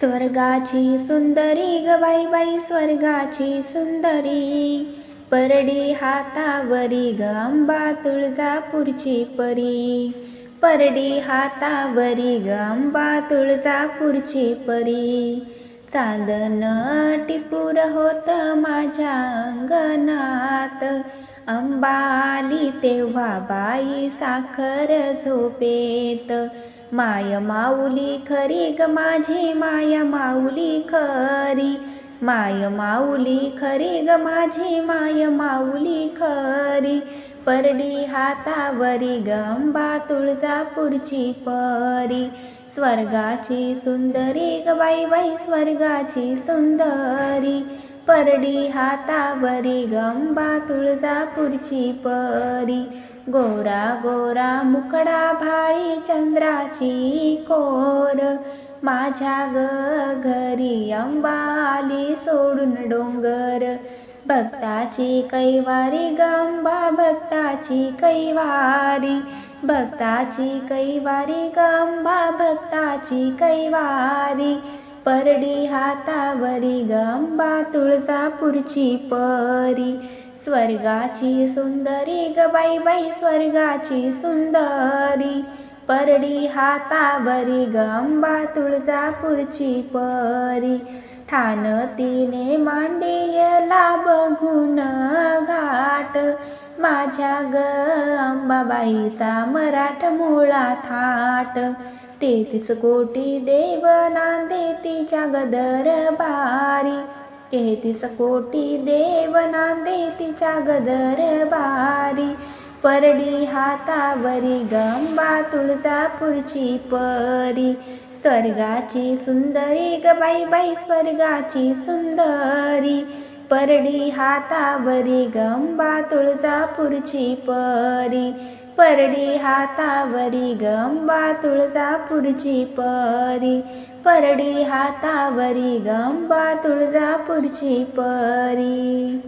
स्वर्गाची सुंदरी ग बाई बाई स्वर्गाची सुंदरी. परडी हातावरी ग अंबा तुळजापूरची परी. परडी हातावरी ग अंबा तुळजापूरची परी. चांदन टिपूर होत माझ्या अंगणात. अंबा आली तेव्हा बाई साखर झोपेत. माय माऊली खरी ग माझी माय माऊली खरी. माय माऊली खरी ग माझी माय माऊली खरी. परडी हातावरी गंबा तुळजापूरची परी. स्वर्गाची सुंदरी ग बाई बाई स्वर्गाची सुंदरी. परडी हातावरी गंबा तुळजापूरची परी. गोरा गोरा मुकडा भाळी चंद्राची कोर. माझ्या ग घरी अंबा आली सोडून डोंगर. भक्ताची कैवारी गंबा भक्ताची कैवारी. भक्ताची कैवारी गंबा भक्ताची कैवारी. परडी हातावरी गंबा तुळजापूरची परी. स्वर्गाची सुंदरी ग बाई बाई स्वर्गाची सुंदरी. परडी हातावरी गंबा तुळजापूरची परी. ठाण तिने मांडियला बघून घाट. माझ्या ग अंबाबाईचा मराठ मुळा थाट. तेहतीस कोटी देव नांदे तिच्या गदर बारी तेहतीस कोटी देव नांदे तिच्या गदर बारी परडी हातावरी गंबा तुळजापूरची परी. स्वर्गाची सुंदरी ग बाई बाई स्वर्गाची सुंदरी. परडी हातावरी गंबा तुळजापूरची परी. परडी हातावरी गंबा तुळजापूरची परी. परडी हातावरी गंबा तुळजापूरची परी.